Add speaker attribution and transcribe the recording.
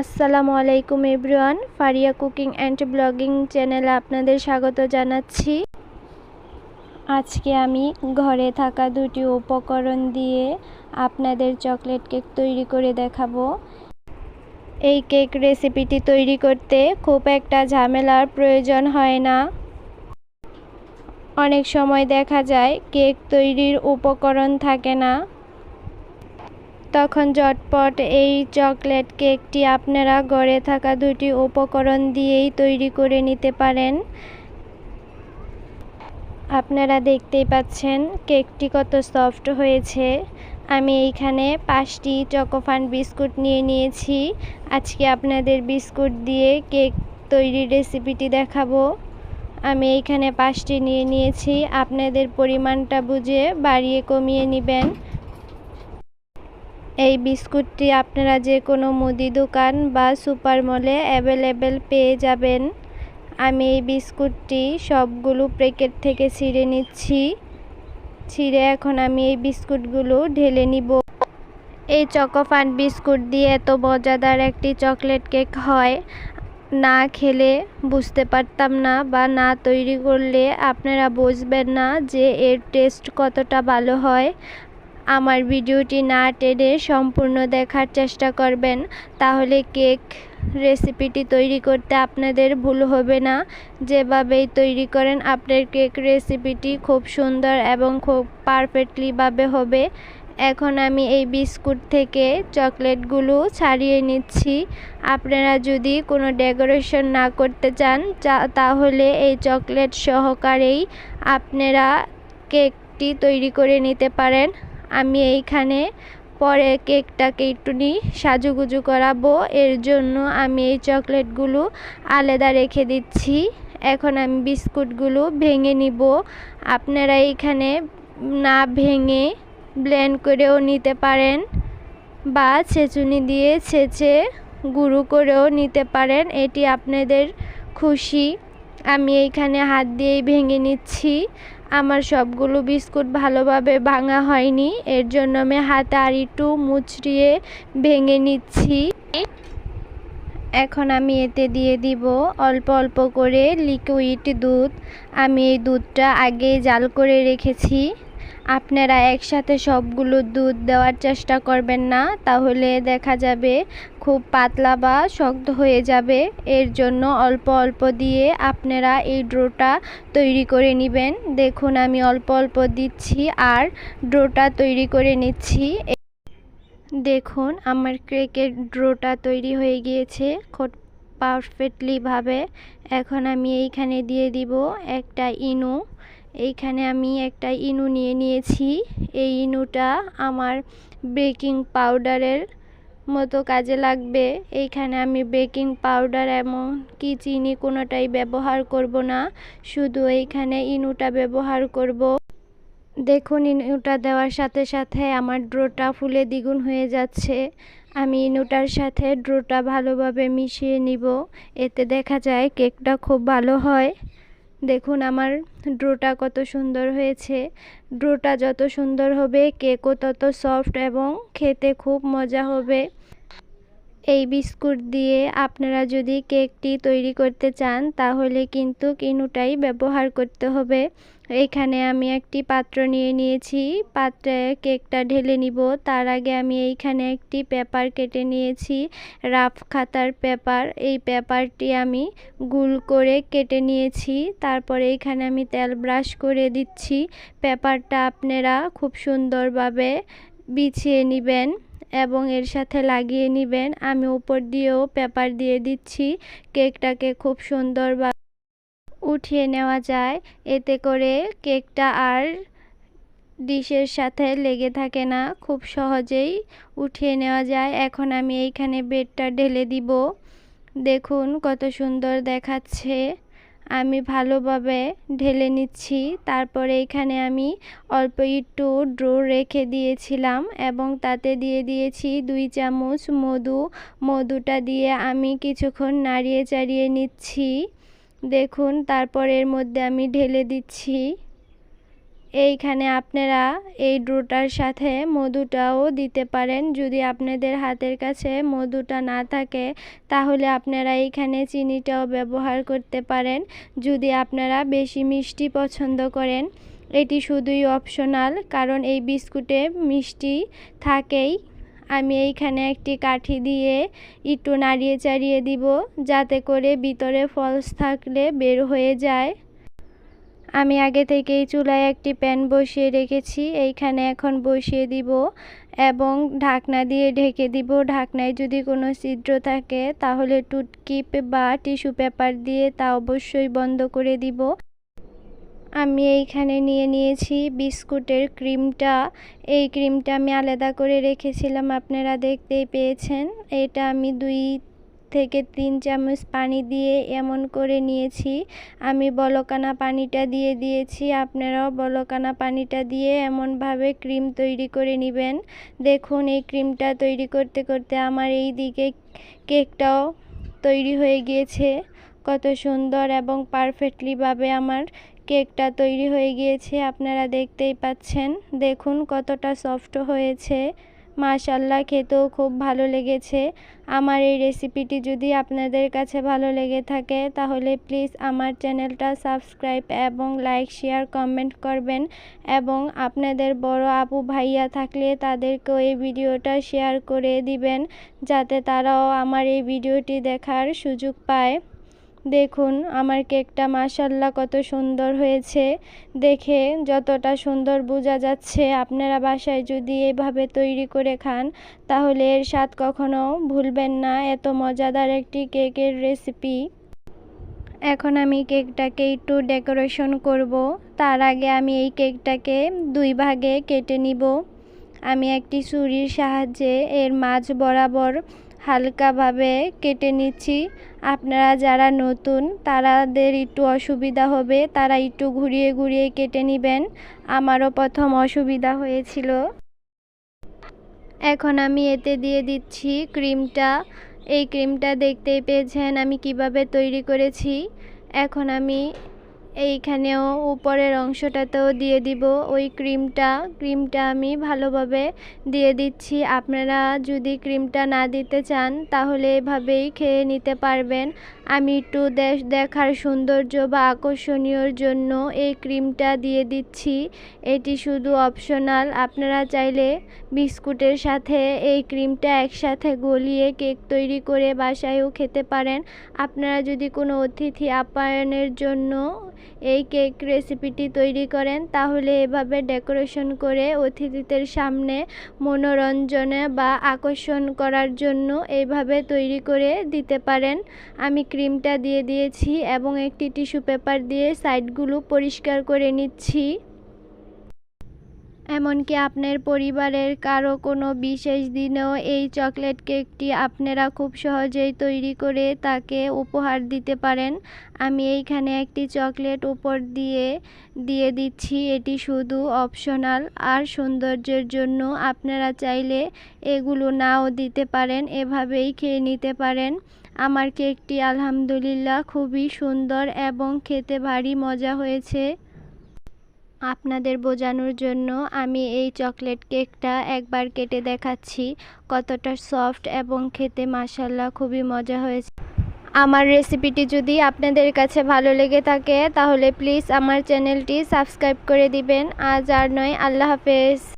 Speaker 1: আসসালামু আলাইকুম everyone. Faria cooking and blogging চ্যানেলে আপনাদের স্বাগত জানাচ্ছি। আজকে আমি ঘরে থাকা দুটি উপকরণ দিয়ে আপনাদের চকলেট কেক তৈরি করে দেখাবো। এই কেক রেসিপিটি তৈরি করতে খুব একটা ঝামেলার প্রয়োজন হয় না। অনেক সময় দেখা যায় কেক তৈরির উপকরণ থাকে না। তখন ঝটপট এই চকলেট কেকটি আপনারা ঘরে থাকা দুটি উপকরণ দিয়েই তৈরি করে নিতে পারেন। আপনারা দেখতেই পাচ্ছেন কেকটি কত সফট হয়েছে। আমি এইখানে পাঁচটি চকোফান বিস্কুট নিয়ে নিয়েছি। আজকে আপনাদের বিস্কুট দিয়ে কেক তৈরির রেসিপিটি দেখাবো। আমি এইখানে পাঁচটি নিয়ে নিয়েছি। আপনাদের পরিমাণটা বুঝে বাড়িয়ে কমিয়ে নেবেন। এই বিস্কুটটি আপনারা যে কোনো মুদি দোকান বা সুপার মলে অ্যাভেলেবেল পেয়ে যাবেন। আমি এই বিস্কুটটি সবগুলো প্যাকেট থেকে ছিঁড়ে নিচ্ছি। ছিঁড়ে এখন আমি এই বিস্কুটগুলো ঢেলে নিব। এই চকোফান বিস্কুট দিয়ে এত মজাদার একটি চকলেট কেক হয়, না খেলে বুঝতে পারতাম না বা না তৈরি করলে আপনারা বুঝবেন না যে এর টেস্ট কতটা ভালো হয়। আমার ভিডিওটি না টেনে সম্পূর্ণ দেখার চেষ্টা করবেন, তাহলে কেক রেসিপিটি তৈরি করতে আপনাদের ভুল হবে না। যেভাবেই তৈরি করেন, আপনার কেক রেসিপিটি খুব সুন্দর এবং খুব পারফেক্টলিভাবে হবে। এখন আমি এই বিস্কুট থেকে চকলেটগুলো ছাড়িয়ে নিচ্ছি। আপনারা যদি কোনো ডেকোরেশন না করতে চান তাহলে এই চকলেট সহকারেই আপনারা কেকটি তৈরি করে নিতে পারেন। আমি এইখানে পরে কেকটাকে একটুনি সাজুগুজু করাবো। এর জন্য আমি এই চকলেটগুলো আলাদা রেখে দিচ্ছি। এখন আমি বিস্কুটগুলো ভেঙে নিব। আপনারা এইখানে না ভেঙে ব্লেন্ড করেও নিতে পারেন বা ছেঁচুনি দিয়ে ছেঁচে গুঁড়ো করেও নিতে পারেন। এটি আপনাদের খুশি। আমি এইখানে হাত দিয়েই ভেঙে নিচ্ছি। আমার সবগুলো বিস্কুট ভালোভাবে ভাঙা হয়নি। এর জন্য আমি হাতে আর একটু মুচড়িয়ে ভেঙে নিচ্ছি। এখন আমি এতে দিয়ে দিব অল্প অল্প করে লিকুইড দুধ। আমি এই দুধটা আগে জাল করে রেখেছি। আপনারা একসাথে সবগুলো দুধ দেওয়ার চেষ্টা করবেন না, তাহলে দেখা যাবে খুব পাতলা বা শক্ত হয়ে যাবে। এর জন্য অল্প অল্প দিয়ে আপনারা এই ড্রোটা তৈরি করে নেবেন। দেখুন, আমি অল্প অল্প দিচ্ছি আর ড্রোটা তৈরি করে নিচ্ছি। দেখুন, আমার কেকের ড্রোটা তৈরি হয়ে গিয়েছে পারফেক্টলিভাবে এখন আমি এইখানে দিয়ে দিব একটা ইনু। এইখানে আমি একটা ইনু নিয়ে নিয়েছি। এই ইনুটা আমার বেকিং পাউডারের মতো কাজে লাগবে। এইখানে আমি বেকিং পাউডার এমন কি চিনি কোনোটাই ব্যবহার করব না। শুধু এইখানে ইনুটা ব্যবহার করব। দেখুন, ইনুটা দেওয়ার সাথে সাথে আমার ড্রোটা ফুলে দ্বিগুণ হয়ে যাচ্ছে। আমি ইনুটার সাথে ড্রোটা ভালোভাবে মিশিয়ে নিব। এতে দেখা যায় কেকটা খুব ভালো হয়। দেখুন আমার ড্রোটা কত সুন্দর হয়েছে। ড্রোটা যত সুন্দর হবে, কেকও তত সফট এবং খেতে খুব মজা হবে। এই বিস্কুট দিয়ে আপনারা যদি কেকটি তৈরি করতে চান, তাহলে কিন্তু কিনুটাই ব্যবহার করতে হবে। এইখানে আমি একটি পাত্র নিয়ে নিয়েছি। পাত্রে কেকটা ঢেলে নিব। তার আগে আমি এইখানে একটি পেপার কেটে নিয়েছি, রাফ খাতার পেপার। এই পেপারটি আমি গুল করে কেটে নিয়েছি। তারপরে এইখানে আমি তেল ব্রাশ করে দিচ্ছি। পেপারটা আপনারা খুব সুন্দরভাবে বিছিয়ে নেবেন এবং এর সাথে লাগিয়ে নেবেন। আমি উপর দিয়েও পেপার দিয়ে দিচ্ছি। কেকটাকে খুব সুন্দরভাবে উঠিয়ে নেওয়া যায়। এতে করে কেকটা আর ডিশের সাথে লেগে থাকে না। খুব সহজেই উঠিয়ে নেওয়া যায়। এখন আমি এইখানে বেডটা ঢেলে দিব। দেখুন কত সুন্দর দেখাচ্ছে। আমি ভালোভাবে ঢেলে নিচ্ছি। তারপরে এখানে আমি অল্প একটু ড্রো রেখে দিয়েছিলাম এবং তাতে দিয়ে দিয়েছি দুই চামচ মধু। মধুটা দিয়ে আমি কিছুক্ষণ নাড়িয়ে চাড়িয়ে নিচ্ছি। দেখুন, তারপর এর মধ্যে আমি ঢেলে দিচ্ছি। এইখানে আপনারা এই ডোটার সাথে মধুটাও দিতে পারেন। যদি আপনাদের হাতের কাছে মধুটা না থাকে, তাহলে আপনারা এইখানে চিনিটাও ব্যবহার করতে পারেন। যদি আপনারা বেশি মিষ্টি পছন্দ করেন, এটি শুধুই অপশনাল কারণ এই বিস্কুটে মিষ্টি থাকেই। আমি এইখানে একটি কাঠি দিয়ে একটু নাড়িয়ে চাড়িয়ে দিব, যাতে করে ভিতরে ফলস থাকলে বের হয়ে যায়। আমি আগে থেকেই চুলায় একটি প্যান বসিয়ে রেখেছি, এইখানে এখন বসিয়ে দিব এবং ঢাকনা দিয়ে ঢেকে দিব। ঢাকনায় যদি কোনো ছিদ্র থাকে, তাহলে টুটকিপ বা টিস্যু পেপার দিয়ে তা অবশ্যই বন্ধ করে দিব। আমি এইখানে নিয়ে নিয়েছি বিস্কুটের ক্রিমটা। এই ক্রিমটা আমি আলাদা করে রেখেছিলাম, আপনারা দেখতেই পেয়েছেন। এটা আমি দুই থেকে তিন চামচ পানি দিয়ে এমন করে নিয়েছি। আমি বলকানা পানিটা দিয়ে দিয়েছি, আপনারাও বলকানা পানিটা দিয়ে এমনভাবে ক্রিম তৈরি করে নেবেন। দেখুন, এই ক্রিমটা তৈরি করতে করতে আমার এই দিকে কেকটাও তৈরি হয়ে গিয়েছে। কত সুন্দর এবং পারফেক্টলিভাবে আমার কেকটা তৈরি হয়ে গিয়েছে, আপনারা দেখতেই পাচ্ছেন। দেখুন কতটা সফট হয়েছে। মাশাল্লাহ খেতেও খুব ভালো লেগেছে। আমার এই রেসিপিটি যদি আপনাদের কাছে ভালো লেগে থাকে, তাহলে প্লিজ আমার চ্যানেলটা সাবস্ক্রাইব এবং লাইক, শেয়ার, কমেন্ট করবেন। এবং আপনাদের বড় আপু ভাইয়া থাকলে তাদেরকেও এই ভিডিওটা শেয়ার করে দিবেন, যাতে তারাও আমার এই ভিডিওটি দেখার সুযোগ পায়। দেখুন, আমার কেকটা মাসাল্লাহ কত সুন্দর হয়েছে। দেখে যতটা সুন্দর বোঝা যাচ্ছে, আপনারা বাসায় যদি এভাবে তৈরি করে খান, তাহলে এর স্বাদ কখনো ভুলবেন না। এত মজাদার একটি কেকের রেসিপি। এখন আমি কেকটাকে একটু ডেকোরেশন করব। তার আগে আমি এই কেকটাকে দুই ভাগে কেটে নিব। আমি একটি ছুরির সাহায্যে এর মাঝ বরাবর হালকাভাবে কেটে নিচ্ছি। আপনারা যারা নতুন, তারাদের একটু অসুবিধা হবে, তারা একটু ঘুরিয়ে ঘুরিয়ে কেটে নেবেন। আমারও প্রথম অসুবিধা হয়েছিল। এখন আমি এতে দিয়ে দিচ্ছি ক্রিমটা। এই ক্রিমটা দেখতেই পেয়েছেন আমি কীভাবে তৈরি করেছি। এখন আমি এইখানেও উপরের অংশটাতেও দিয়ে দিব। ওই ক্রিমটা ক্রিমটা আমি ভালোভাবে দিয়ে দিচ্ছি। আপনারা যদি ক্রিমটা না দিতে চান, তাহলে এভাবেই খেয়ে নিতে পারবেন। আমি একটু দেশ দেখার সৌন্দর্য বা আকর্ষণীয়র জন্য এই ক্রিমটা দিয়ে দিচ্ছি। এটি শুধু অপশনাল। আপনারা চাইলে বিস্কুটের সাথে এই ক্রিমটা একসাথে গলিয়ে কেক তৈরি করে বাসায়ও খেতে পারেন। আপনারা যদি কোনো অতিথি আপ্যায়নের জন্য এই কেক রেসিপিটি তৈরি করেন, তাহলে এভাবে ডেকোরেশন করে অতিথিদের সামনে মনোরঞ্জনে বা আকর্ষণ করার জন্য এইভাবে তৈরি করে দিতে পারেন। আমি ক্রিমটা দিয়ে দিয়েছি এবং একটি টিস্যু পেপার দিয়ে সাইডগুলো পরিষ্কার করে নিচ্ছি। এমনকি আপনার পরিবারের কারও কোনো বিশেষ দিনেও এই চকলেট কেকটি আপনারা খুব সহজেই তৈরি করে তাকে উপহার দিতে পারেন। আমি এইখানে একটি চকলেট উপর দিয়ে দিয়ে দিচ্ছি। এটি শুধু অপশনাল আর সৌন্দর্যের জন্য আপনারা চাইলে এগুলো নাও দিতে পারেন, এভাবেই খেয়ে নিতে পারেন। আমার কেকটি আলহামদুলিল্লাহ খুবই সুন্দর এবং খেতে ভারী মজা হয়েছে। আপনাদের বোঝানোর জন্য আমি এই চকলেট কেকটা একবার কেটে দেখাচ্ছি, কতটা সফট এবং খেতে মাসাল্লাহ খুবই মজা হয়েছে। আমার রেসিপিটি যদি আপনাদের কাছে ভালো লেগে থাকে, তাহলে প্লিজ আমার চ্যানেলটি সাবস্ক্রাইব করে দিবেন। আজ আর নয়, আল্লাহ হাফেজ।